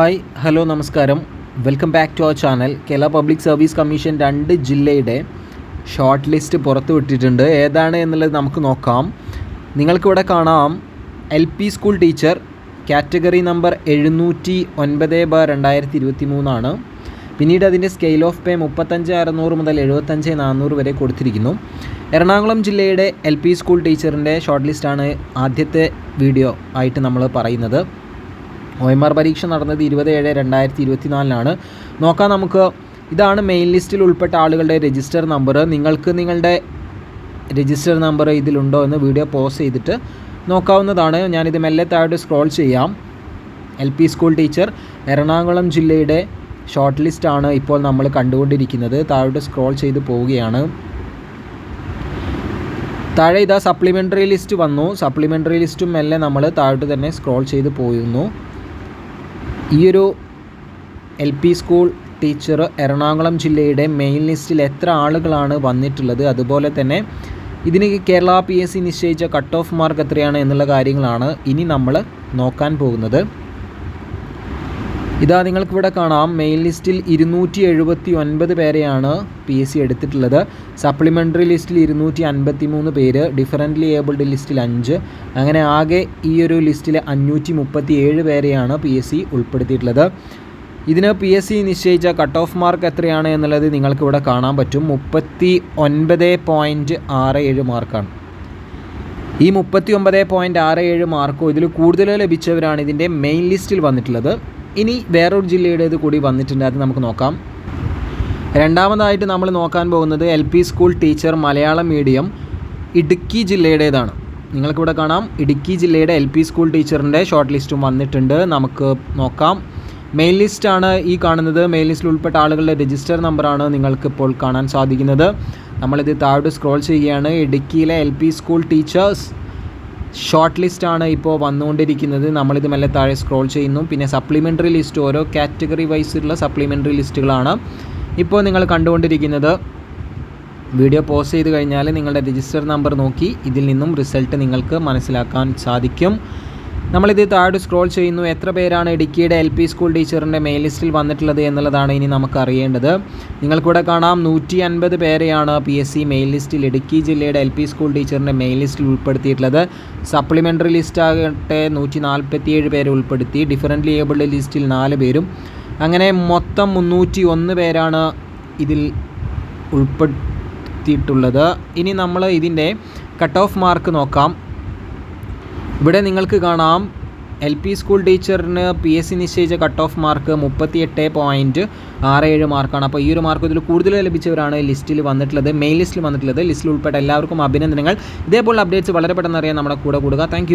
Hi hello നമസ്കാരം. Welcome back to our channel. Kerala public service commission രണ്ട് ജില്ലയുടെ short list പുറത്തുവിട്ടിട്ടുണ്ട് ഏതാണ് എന്നുള്ളത് നമുക്ക് നോക്കാം. നിങ്ങൾക്കിവിടെ കാണാം. L P school teacher category number എഴുന്നൂറ്റി ഒൻപത് ബാർ രണ്ടായിരത്തി ഇരുപത്തി മൂന്നാണ് പിന്നീട് അതിന്റെ സ്കെയിൽ ഓഫ് പേ മുപ്പത്തഞ്ച് അറുന്നൂറ് മുതൽ എഴുപത്തഞ്ച് നാനൂറ് വരെ കൊടുത്തിരിക്കുന്നു. എറണാകുളം ജില്ലയുടെ എൽ പി സ്കൂൾ ടീച്ചറിന്റെ ഷോർട്ട് ലിസ്റ്റാണ് ആദ്യത്തെ വീഡിയോ ആയിട്ട് നമ്മൾ പറയുന്നത്. ഒ എം ആർ പരീക്ഷ നടന്നത് ഇരുപത് ഏഴ് രണ്ടായിരത്തി ഇരുപത്തിനാലിനാണ് നോക്കാം നമുക്ക്. ഇതാണ് മെയിൻ ലിസ്റ്റിൽ ഉൾപ്പെട്ട ആളുകളുടെ രജിസ്റ്റർ നമ്പർ നിങ്ങൾക്ക് നിങ്ങളുടെ രജിസ്റ്റർ നമ്പർ ഇതിലുണ്ടോ എന്ന് വീഡിയോ പോസ് ചെയ്തിട്ട് നോക്കാവുന്നതാണ്. ഞാനിത് മെല്ലെ താഴോട്ട് സ്ക്രോൾ ചെയ്യാം. L P school teacher Ernakulam ജില്ലയുടെ ഷോർട്ട് ലിസ്റ്റാണ് ഇപ്പോൾ നമ്മൾ കണ്ടുകൊണ്ടിരിക്കുന്നത്. താഴോട്ട് സ്ക്രോൾ ചെയ്ത് പോവുകയാണ്. താഴെ ഇതാ സപ്ലിമെന്ററി ലിസ്റ്റ് വന്നു. സപ്ലിമെന്ററി ലിസ്റ്റും മെല്ലെ നമ്മൾ താഴോട്ട് തന്നെ സ്ക്രോൾ ചെയ്ത് പോയിരുന്നു. ഈ ഒരു L P school teacher Ernakulam ജില്ലയുടെ മെയിൻ ലിസ്റ്റിൽ എത്ര ആളുകളാണ് വന്നിട്ടുള്ളത്? അതുപോലെ തന്നെ ഇതിന് കേരള പി എസ് സി നിശ്ചയിച്ച കട്ട് ഓഫ് മാർക്ക് എത്രയാണ് എന്നുള്ള കാര്യങ്ങളാണ് ഇനി നമ്മൾ നോക്കാൻ പോകുന്നത്. ഇതാ നിങ്ങൾക്കിവിടെ കാണാം. മെയിൻ ലിസ്റ്റിൽ ഇരുന്നൂറ്റി എഴുപത്തി ഒൻപത് പേരെയാണ് പി എസ് സി എടുത്തിട്ടുള്ളത്. സപ്ലിമെന്ററി ലിസ്റ്റിൽ ഇരുന്നൂറ്റി അൻപത്തി മൂന്ന് പേര് ഡിഫറന്റ്ലി ഏബിൾഡ് ലിസ്റ്റിൽ അഞ്ച്. അങ്ങനെ ആകെ ഈ ഒരു ലിസ്റ്റിൽ അഞ്ഞൂറ്റി മുപ്പത്തി ഏഴ് പേരെയാണ് പി എസ് സി ഉൾപ്പെടുത്തിയിട്ടുള്ളത്. ഇതിന് പി എസ് സി നിശ്ചയിച്ച കട്ട് ഓഫ് മാർക്ക് എത്രയാണ് എന്നുള്ളത് നിങ്ങൾക്കിവിടെ കാണാൻ പറ്റും. മുപ്പത്തി ഒൻപത് പോയിന്റ് ആറ് ഏഴ് മാർക്കാണ് ഈ മുപ്പത്തി ഒമ്പത് പോയിന്റ് ആറ് ഏഴ് മാർക്കോ ഇതിൽ കൂടുതൽ ലഭിച്ചവരാണ് ഇതിന്റെ മെയിൻ ലിസ്റ്റിൽ വന്നിട്ടുള്ളത്. ഇനി വേറൊരു ജില്ലയുടേത് കൂടി വന്നിട്ടുണ്ട് അത് നമുക്ക് നോക്കാം. രണ്ടാമതായിട്ട് നമ്മൾ നോക്കാൻ പോകുന്നത് L P school teacher Malayalam medium Idukki ജില്ലയുടേതാണ്. നിങ്ങൾക്കിവിടെ കാണാം ഇടുക്കി ജില്ലയുടെ എൽ പി സ്കൂൾ ടീച്ചറിന്റെ ഷോർട്ട് ലിസ്റ്റും വന്നിട്ടുണ്ട്. നമുക്ക് നോക്കാം. മെയിൽ ലിസ്റ്റാണ് ഈ കാണുന്നത്. മെയിൽ ലിസ്റ്റിൽ ഉൾപ്പെട്ട ആളുകളുടെ രജിസ്റ്റർ നമ്പറാണ് നിങ്ങൾക്കിപ്പോൾ കാണാൻ സാധിക്കുന്നത്. നമ്മളിത് താഴോട്ട് സ്ക്രോൾ ചെയ്യുകയാണ്. ഇടുക്കിയിലെ L P school teachers short list ആണ് ഇപ്പോൾ വന്നുകൊണ്ടിരിക്കുന്നത്. നമ്മളിത് മെല്ലെ താഴെ സ്ക്രോൾ ചെയ്യുന്നു. പിന്നെ സപ്ലിമെന്ററി ലിസ്റ്റ് ഓരോ കാറ്റഗറി വൈസ് ഉള്ള സപ്ലിമെന്ററി ലിസ്റ്റുകളാണ് ഇപ്പോൾ നിങ്ങൾ കണ്ടുകൊണ്ടിരിക്കുന്നത് വീഡിയോ പോസ്റ്റ് ചെയ്ത് കഴിഞ്ഞാൽ നിങ്ങളുടെ രജിസ്റ്റർ നമ്പർ നോക്കി. ഇതിൽ നിന്നും റിസൾട്ട് നിങ്ങൾക്ക് മനസ്സിലാക്കാൻ സാധിക്കും. നമ്മളിത് താഴെ സ്ക്രോൾ ചെയ്യുന്നു. എത്ര പേരാണ് ഇടുക്കിയുടെ എൽ പി സ്കൂൾ ടീച്ചറിന്റെ മെയിൽ ലിസ്റ്റിൽ വന്നിട്ടുള്ളത് എന്നുള്ളതാണ് ഇനി നമുക്ക് അറിയേണ്ടത്. നിങ്ങൾക്കിവിടെ കാണാം നൂറ്റി അൻപത് പേരെയാണ് പി എസ് സി മെയിൽ ലിസ്റ്റിൽ ഇടുക്കി ജില്ലയുടെ എൽ പി സ്കൂൾ ടീച്ചറിന്റെ മെയിൽ ലിസ്റ്റിൽ ഉൾപ്പെടുത്തിയിട്ടുള്ളത്. സപ്ലിമെന്ററി ലിസ്റ്റ് ആകട്ടെ നൂറ്റി നാൽപ്പത്തിയേഴ് പേരെ ഉൾപ്പെടുത്തി. ഡിഫറന്റ്ലി ഏബിൾഡ് ലിസ്റ്റിൽ നാല് പേരും. അങ്ങനെ മൊത്തം മുന്നൂറ്റി ഒന്ന് പേരാണ് ഇതിൽ ഉൾപ്പെടുത്തിയിട്ടുള്ളത്. ഇനി നമ്മൾ ഇതിന്റെ കട്ട് ഓഫ് മാർക്ക് നോക്കാം. ഇവിടെ നിങ്ങൾക്ക് കാണാം എൽ പി സ്കൂൾ ടീച്ചറിന് പി എസ് സി നിശ്ചയിച്ച കട്ട് ഓഫ് മാർക്ക് മുപ്പത്തി എട്ട് പോയിന്റ് ആറ് ഏഴ് മാർക്കാണ്. അപ്പോൾ ഈ ഒരു മാർക്ക് ഇതിൽ കൂടുതൽ ലഭിച്ചവരാണ് ലിസ്റ്റിൽ വന്നിട്ടുള്ളത് മെയിൻ ലിസ്റ്റിൽ വന്നിട്ടുള്ളത്. ലിസ്റ്റിൽ ഉൾപ്പെട്ട എല്ലാവർക്കും അഭിനന്ദനങ്ങൾ. ഇതേപോലുള്ള അപ്ഡേറ്റ്സ് വളരെ പെട്ടെന്ന് അറിയാൻ നമ്മുടെ കൂടെ കൂടുക. താങ്ക്